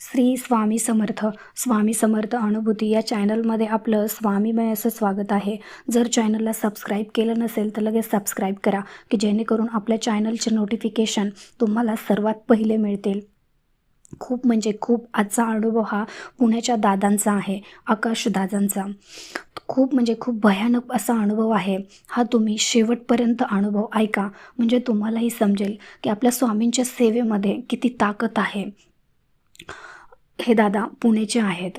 श्री स्वामी समर्थ. स्वामी समर्थ अनुभूती या चॅनलमध्ये आपलं स्वामीमय असं स्वागत आहे. जर चॅनलला सबस्क्राईब केलं नसेल तर लगेच सबस्क्राईब करा की जेणेकरून आपल्या चॅनलचे नोटिफिकेशन तुम्हाला सर्वात पहिले मिळतील. खूप म्हणजे खूप आजचा अनुभव हा पुण्याच्या दादांचा आहे आकाश दादांचा. खूप म्हणजे खूप भयानक असा अनुभव आहे. हा तुम्ही शेवटपर्यंत अनुभव ऐका म्हणजे तुम्हालाही समजेल की आपल्या स्वामींच्या सेवेमध्ये किती ताकद आहे. हे दादा पुणेचे आहेत.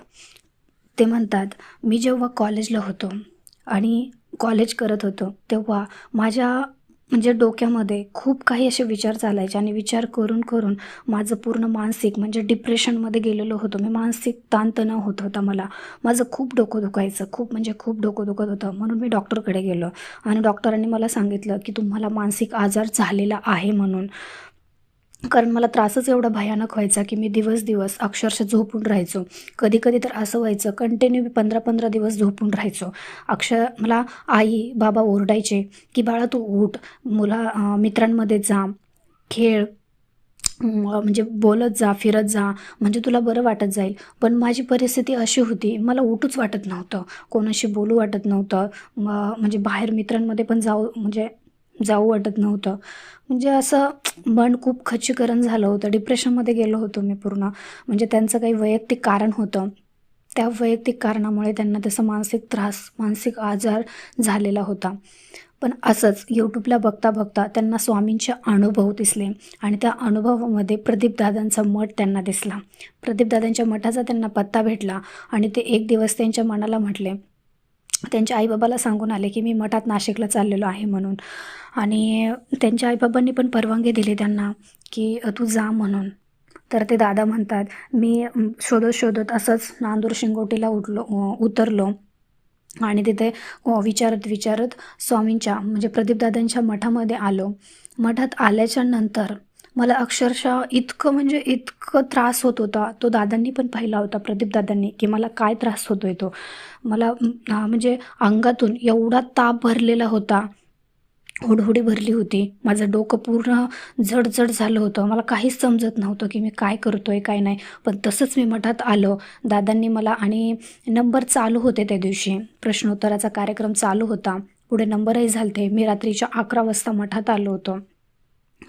ते म्हणतात मी जेव्हा कॉलेजला होतो आणि कॉलेज करत होतो तेव्हा माझ्या म्हणजे डोक्यामध्ये खूप काही असे विचार चालायचे आणि विचार करून करून माझं पूर्ण मानसिक म्हणजे डिप्रेशनमध्ये गेलेलो होतो. मी मानसिक ताणतणाव होत होता मला. माझं खूप डोकं दुखायचं खूप म्हणजे खूप डोकं दुखत होतं. म्हणून मी डॉक्टरकडे गेलो आणि डॉक्टरांनी मला सांगितलं की तुम्हाला मानसिक आजार झालेला आहे म्हणून. कारण मला त्रासच एवढा भयानक व्हायचा की मी दिवस दिवस अक्षरशः झोपून राहायचो. कधी कधी तर असं व्हायचं कंटिन्यू मी पंधरा पंधरा दिवस झोपून राहायचो. अक्षर मला आई बाबा ओरडायचे की बाळा तू उठ. मुला मित्रांमध्ये जा. खेळ. म्हणजे बोलत जा फिरत जा. म्हणजे तुला बरं वाटत जाईल. पण माझी परिस्थिती अशी होती मला उठूच वाटत नव्हतं. कोणाशी बोलू वाटत नव्हतं. म्हणजे बाहेर मित्रांमध्ये पण जाऊ म्हणजे जाऊ वाटत नव्हतं. म्हणजे असं मन खूप खच्चीकरण झालं होतं. डिप्रेशनमध्ये गेलो होतो मी पूर्ण. म्हणजे त्यांचं काही वैयक्तिक कारण होतं. त्या वैयक्तिक कारणामुळे त्यांना तसं मानसिक त्रास मानसिक आजार झालेला होता. पण असंच यूट्यूबला बघता बघता त्यांना स्वामींचे अनुभव दिसले आणि त्या अनुभवामध्ये प्रदीपदादांचा मठ त्यांना दिसला. प्रदीपदादांच्या मठाचा त्यांना पत्ता भेटला आणि ते एक दिवस त्यांच्या मनाला म्हटले त्यांच्या आईबाबाला सांगून आले की मी मठात नाशिकला चाललेलो आहे म्हणून. आणि त्यांच्या आईबाबांनी पण परवानगी दिली त्यांना की तू जा म्हणून. तर ते दादा म्हणतात मी शोधत शोधत असंच नांदूर शिंगोटीला उठलो उतरलो. आणि तिथे विचारत विचारत स्वामींच्या म्हणजे प्रदीपदादांच्या मठामध्ये आलो. मठात आल्याच्यानंतर मला अक्षरशः इतकं म्हणजे इतकं त्रास होत होता. तो दादांनी पण पाहिला होता प्रदीपदादांनी की मला काय त्रास होतोय तो. मला म्हणजे अंगातून एवढा ताप भरलेला होता. हुडहुडी भरली होती. माझं डोकं पूर्ण जडजड झालं होतं. मला काहीच समजत नव्हतं की मी काय करतोय काय नाही. पण तसंच मी मठात आलो. दादांनी मला आणि नंबर चालू होते त्या दिवशी. प्रश्नोत्तराचा कार्यक्रम चालू होता. पुढे नंबरही झालते. मी रात्रीच्या अकरा वाजता मठात आलो होतो.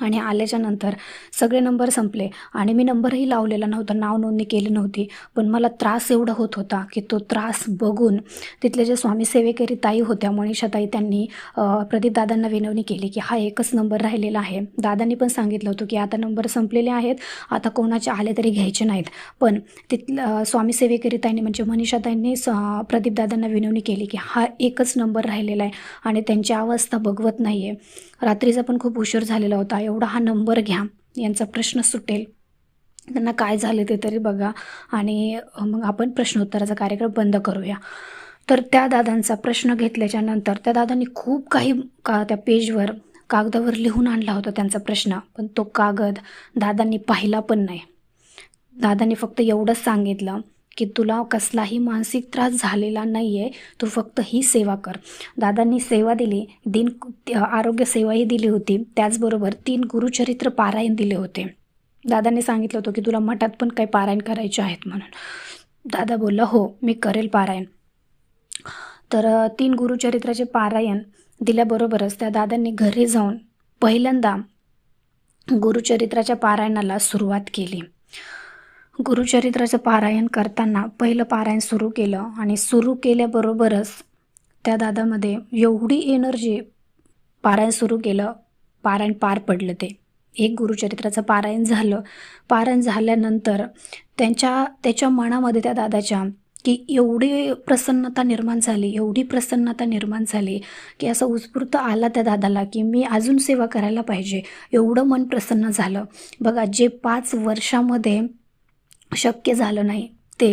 आणि आल्याच्यानंतर सगळे नंबर संपले. आणि मी नंबरही लावलेला नव्हता नाव नोंदणी केली नव्हती. पण मला त्रास एवढा होत होता की तो त्रास बघून तिथले जे स्वामी सेवेकरी ताई होत्या मनीषाताई त्यांनी प्रदीपदादांना विनवणी केली की हा एकच नंबर राहिलेला आहे. दादांनी पण सांगितलं होतं की आता नंबर संपलेले आहेत आता कोणाचे आले तरी घ्यायचे नाहीत. पण तिथलं स्वामी सेवेकरी ताईंनी म्हणजे मनीषाताईंनी स प्रदीपदादांना विनवणी केली की हा एकच नंबर राहिलेला आहे आणि त्यांची अवस्था बघवत नाही आहे रात्रीचा पण खूप उशीर झालेला होता. एवढा हा नंबर घ्या. यांचा प्रश्न सुटेल. त्यांना काय झाले ते तरी बघा. आणि मग आपण प्रश्नोत्तराचा कार्यक्रम बंद करूया. तर त्या दादांचा प्रश्न घेतल्याच्या नंतर त्या दादांनी खूप काही का त्या पेजवर कागदावर लिहून आणला होता त्यांचा प्रश्न. पण तो कागद दादांनी पाहिला पण नाही. दादांनी फक्त एवढंच सांगितलं. की तुला कसलाही मानसिक त्रास झालेला नाही आहे तू फक्त ही सेवा कर. दादांनी सेवा दिली दिन आरोग्य सेवाही दिली होती. त्याचबरोबर तीन गुरुचरित्र पारायण दिले होते. दादांनी सांगितलं होतं की तुला मठात पण काही पारायण करायचे आहेत म्हणून. दादा बोलला हो मी करेल पारायण. तर तीन गुरुचरित्राचे पारायण दिल्याबरोबरच त्या दादांनी घरी जाऊन पहिल्यांदा गुरुचरित्राच्या पारायणाला सुरुवात केली. गुरुचरित्राचं पारायण करताना पहिलं पारायण सुरू केलं आणि सुरू केल्याबरोबरच त्या दादामध्ये एवढी एनर्जी पारायण सुरू केलं पारायण पार पडलं ते. एक गुरुचरित्राचं पारायण झालं. पारायण झाल्यानंतर त्यांच्या त्याच्या मनामध्ये त्या दादाच्या की एवढी प्रसन्नता निर्माण झाली एवढी प्रसन्नता निर्माण झाली की असं उत्स्फूर्त आला त्या दादाला की मी अजून सेवा करायला पाहिजे. एवढं मन प्रसन्न झालं. बघा जे पाच वर्षामध्ये शक्य झालं नाही. ते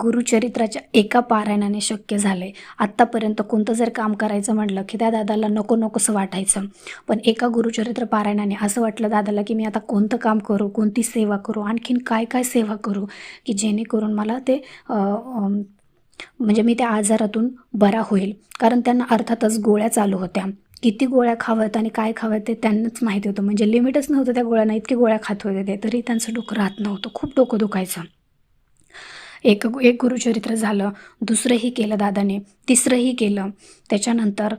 गुरुचरित्राच्या एका पारायणाने शक्य झाले. आत्तापर्यंत कोणतं जर काम करायचं म्हटलं की त्या दादाला नको नकोसं वाटायचं. पण एका गुरुचरित्र पारायणाने असं वाटलं दादाला की मी आता कोणतं काम करू कोणती सेवा करू आणखीन काय काय सेवा करू की जेणेकरून मला ते म्हणजे मी त्या आजारातून बरा होईल. कारण त्यांना अर्थातच गोळ्या चालू होत्या. किती गोळ्या खाव्यात आणि काय खाव्यात ते त्यांनाच माहिती होतं. म्हणजे लिमिटच नव्हतं त्या गोळ्यांना इतकी गोळ्या खात होते ते तरी त्यांचं डोकं राहत नव्हतं. खूप डोकं दुखायचं. एक एक गुरुचरित्र झालं दुसरंही केलं दादाने तिसरंही केलं. त्याच्यानंतर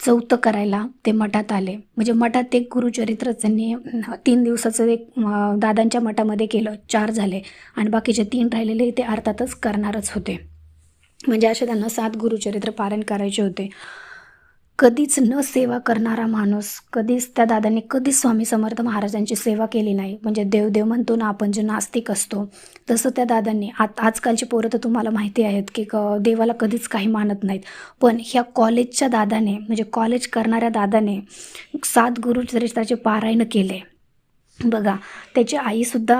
चौथं करायला ते मठात आले. म्हणजे मठात एक गुरुचरित्र त्यांनी तीन दिवसाचं एक दादांच्या मठामध्ये केलं. चार झाले. आणि बाकीचे तीन राहिलेले ते अर्थातच करणारच होते. म्हणजे असे त्यांना सात गुरुचरित्र पारायण करायचे होते. कधीच न सेवा करणारा माणूस कधीच त्या दादांनी कधीच स्वामी समर्थ महाराजांची सेवा केली नाही. म्हणजे देवदेव म्हणतो ना आपण जे नास्तिक असतो तसं त्या दादांनी आत आजकालची पोरं तर तुम्हाला माहिती आहेत की क देवाला कधीच काही मानत नाहीत. पण ह्या कॉलेजच्या दादाने म्हणजे कॉलेज करणाऱ्या दादाने सात गुरुचरित्राचे पारायण केले बघा त्याची आईसुद्धा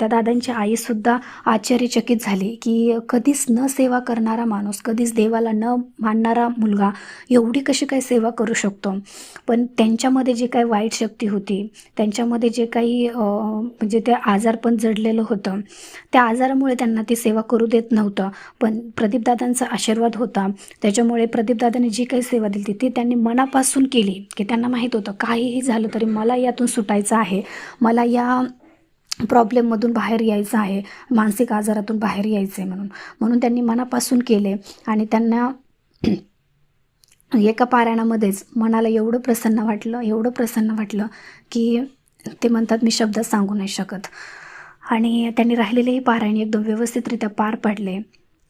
त्या दादांची आईसुद्धा आश्चर्यचकित झाली की कधीच न सेवा करणारा माणूस कधीच देवाला न मानणारा मुलगा एवढी कशी काय सेवा करू शकतो? पण त्यांच्यामध्ये जे काही वाईट शक्ती होती त्यांच्यामध्ये जे काही म्हणजे ते आजारपण जडलेलं होतं त्या आजारामुळे त्यांना ती सेवा करू देत नव्हतं. पण प्रदीपदादांचा आशीर्वाद होता. त्याच्यामुळे प्रदीपदादांनी जी काही सेवा दिली ती त्यांनी मनापासून केली की त्यांना माहीत होतं काहीही झालं तरी मला यातून सुटायचं आहे. मला या प्रॉब्लेममधून बाहेर यायचं आहे मानसिक आजारातून बाहेर यायचं आहे म्हणून. म्हणून त्यांनी मनापासून केले आणि त्यांना एका पारायणामध्येच मनाला एवढं प्रसन्न वाटलं एवढं प्रसन्न वाटलं की ते म्हणतात मी शब्द सांगू नाही शकत. आणि त्यांनी राहिलेलेही पारायण एकदम व्यवस्थितरित्या पार पडले.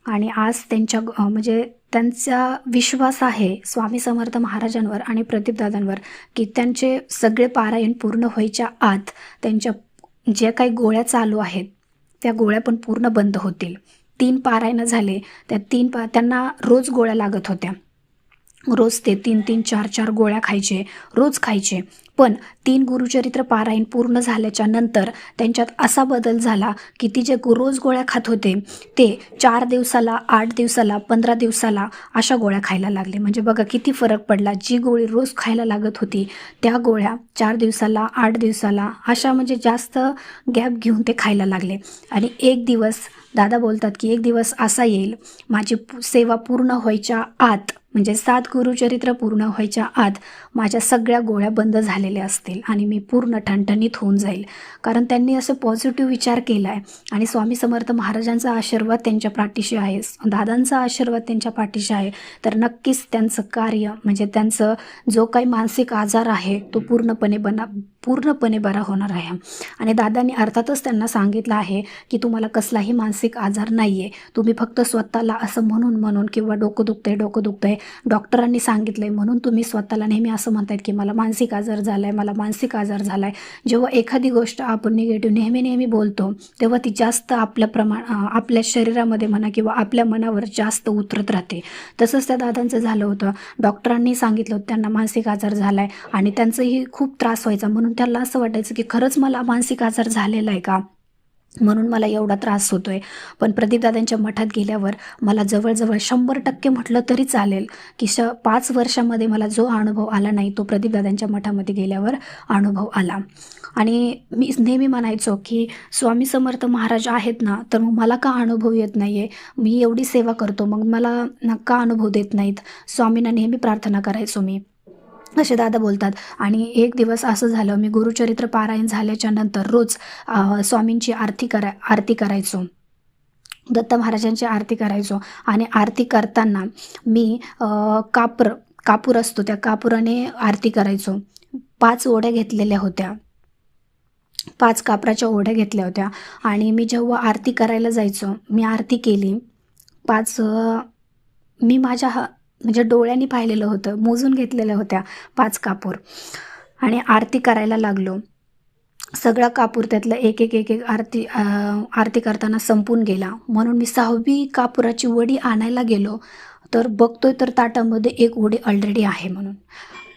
आणि आज त्यांच्या म्हणजे त्यांचा विश्वास आहे स्वामी समर्थ महाराजांवर आणि प्रदीपदादांवर की त्यांचे सगळे पारायण पूर्ण व्हायच्या आत त्यांच्या ज्या काही गोळ्या चालू आहेत त्या गोळ्या पण पूर्ण बंद होतील. तीन पारायणं झाले त्या तीन पा त्यांना रोज गोळ्या लागत होत्या. रोज ते तीन तीन चार चार गोळ्या खायचे रोज खायचे. पण तीन गुरुचरित्र पारायण पूर्ण झाल्याच्यानंतर त्यांच्यात असा बदल झाला की ती जे रोज गोळ्या खात होते ते चार दिवसाला आठ दिवसाला पंधरा दिवसाला अशा गोळ्या खायला लागले. म्हणजे बघा किती फरक पडला. जी गोळी रोज खायला लागत होती त्या गोळ्या चार दिवसाला आठ दिवसाला अशा म्हणजे जास्त गॅप घेऊन ते खायला लागले. आणि एक दिवस दादा बोलतात की एक दिवस असा येईल माझी सेवा पूर्ण व्हायच्या आत म्हणजे सात गुरुचरित्र पूर्ण व्हायच्या आत माझ्या सगळ्या गोळ्या बंद झाल्या. झालेले असतील आणि मी पूर्ण ठणठणीत होऊन जाईल. कारण त्यांनी असं पॉझिटिव्ह विचार केला आहे आणि स्वामी समर्थ महाराजांचा आशीर्वाद त्यांच्या पाठीशी आहे. दादांचा आशीर्वाद त्यांच्या पाठीशी आहे. तर नक्कीच त्यांचं कार्य म्हणजे त्यांचं जो काही मानसिक आजार आहे तो पूर्णपणे बना पूर्णपणे बरा होणार आहे. आणि दादांनी अर्थातच त्यांना सांगितलं आहे की तुम्हाला कसलाही मानसिक आजार नाही आहे तुम्ही फक्त स्वतःला असं म्हणून म्हणून किंवा डोकं दुखतंय डोकं दुखतंय डॉक्टरांनी सांगितलंय म्हणून तुम्ही स्वतःला नेहमी असं म्हणतायत की मला मानसिक आजार झाला आहे मला मानसिक आजार झाला आहे जेव्हा एखादी गोष्ट आपण निगेटिव्ह नेहमी नेहमी बोलतो तेव्हा ती जास्त आपल्या प्रमाण आपल्या शरीरामध्ये म्हणा किंवा आपल्या मनावर जास्त उतरत राहते. तसंच त्या दादांचं झालं होतं. डॉक्टरांनी सांगितलं होतं त्यांना मानसिक आजार झाला आहे आणि त्यांचंही खूप त्रास व्हायचा म्हणून त्याला असं वाटायचं की खरंच मला मानसिक आजार झालेला आहे का? म्हणून मला एवढा त्रास होतो आहे पण प्रदीपदादांच्या मठात गेल्यावर मला जवळजवळ शंभर टक्के म्हटलं तरी चालेल की श पाच वर्षामध्ये मला जो अनुभव आला नाही तो प्रदीपदादांच्या मठामध्ये गेल्यावर अनुभव आला. आणि मी नेहमी म्हणायचो की स्वामी समर्थ महाराज आहेत ना तर मग मला का अनुभव येत नाही आहे मी एवढी सेवा करतो मग मला का अनुभव देत नाहीत? स्वामींना नेहमी प्रार्थना करायचो मी. असे दादा बोलतात. आणि एक दिवस असं झालं मी गुरुचरित्र पारायण झाल्याच्यानंतर रोज स्वामींची आरती करा आरती करायचो. दत्त महाराजांची आरती करायचो. आणि आरती करताना मी कापूर कापूर असतो त्या कापुराने आरती करायचो. पाच ओढ्या घेतलेल्या होत्या. पाच कापराच्या ओढ्या घेतल्या होत्या. आणि मी जेव्हा आरती करायला जायचो मी आरती केली. पाच मी माझ्या हा म्हणजे डोळ्यांनी पाहिलेलं होतं मोजून घेतलेल्या होत्या पाच कापूर. आणि आरती करायला लागलो. सगळा कापूर त्यातलं एक एक एक एक आरती आरती करताना संपून गेला. म्हणून मी सहावी कापुराची वडी आणायला गेलो. तर बघतोय तर ताटामध्ये एक वडी ऑलरेडी आहे म्हणून.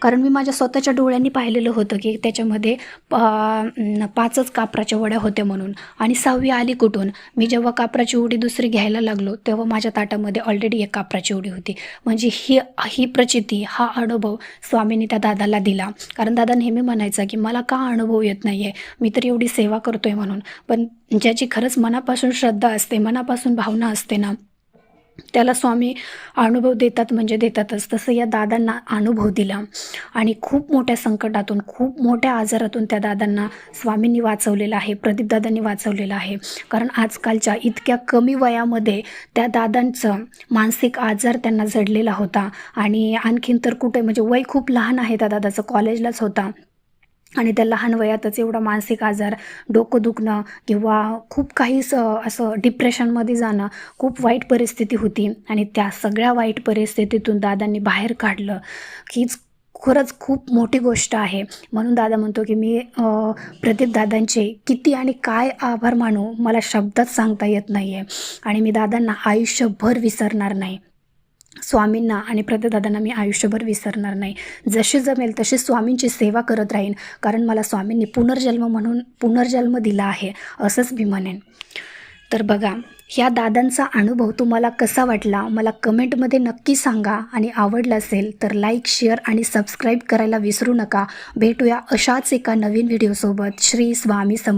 कारण मी माझ्या स्वतःच्या डोळ्यांनी पाहिलेलं होतं की त्याच्यामध्ये पा पाचच कापराच्या वड्या होत्या म्हणून. आणि सहावी आली कुठून? मी जेव्हा कापराची उडी दुसरी घ्यायला लागलो तेव्हा माझ्या ताटामध्ये ऑलरेडी एक कापराची उडी होती. म्हणजे ही ही प्रचिती हा अनुभव स्वामींनी त्या दादाला दिला. कारण दादा नेहमी म्हणायचा की मला का अनुभव येत नाही आहे मी तर एवढी सेवा करतोय म्हणून. पण ज्याची खरंच मनापासून श्रद्धा असते मनापासून भावना असते ना त्याला स्वामी अनुभव देतात म्हणजे देतातच. तसं या दादांना अनुभव दिला. आणि खूप मोठ्या संकटातून खूप मोठ्या आजारातून त्या दादांना स्वामींनी वाचवलेलं आहे प्रदीपदादांनी वाचवलेलं आहे. कारण आजकालच्या इतक्या कमी वयामध्ये त्या दादांचं मानसिक आजार त्यांना जडलेला होता. आणि आणखीन तर कुठे म्हणजे वय खूप लहान आहे त्या दादाचं कॉलेजलाच होता. आणि त्या लहान वयातच एवढा मानसिक आजार डोकं दुखणं किंवा खूप काही स असं डिप्रेशनमध्ये जाणं खूप वाईट परिस्थिती होती. आणि त्या सगळ्या वाईट परिस्थितीतून दादांनी बाहेर काढलं. हीच खरंच खूप मोठी गोष्ट आहे. म्हणून दादा म्हणतो की मी प्रदीप दादांचे किती आणि काय आभार मानू मला शब्दात सांगता येत नाही आहे आणि मी दादांना आयुष्यभर विसरणार नाही. स्वामींना आणि प्रददादांना मी आयुष्यभर विसरणार नाही. जशी जमेल तशी स्वामींची सेवा करत राहीन कारण मला स्वामींनी पुनर्जन्म म्हणून पुनर्जन्म दिला आहे असंच मी म्हणेन. तर बघा ह्या दादांचा अनुभव तुम्हाला कसा वाटला? मला कमेंटमध्ये नक्की सांगा. आणि आवडला असेल तर लाईक शेअर आणि सबस्क्राईब करायला विसरू नका. भेटूया अशाच एका नवीन व्हिडिओसोबत. श्री स्वामी समर्थ.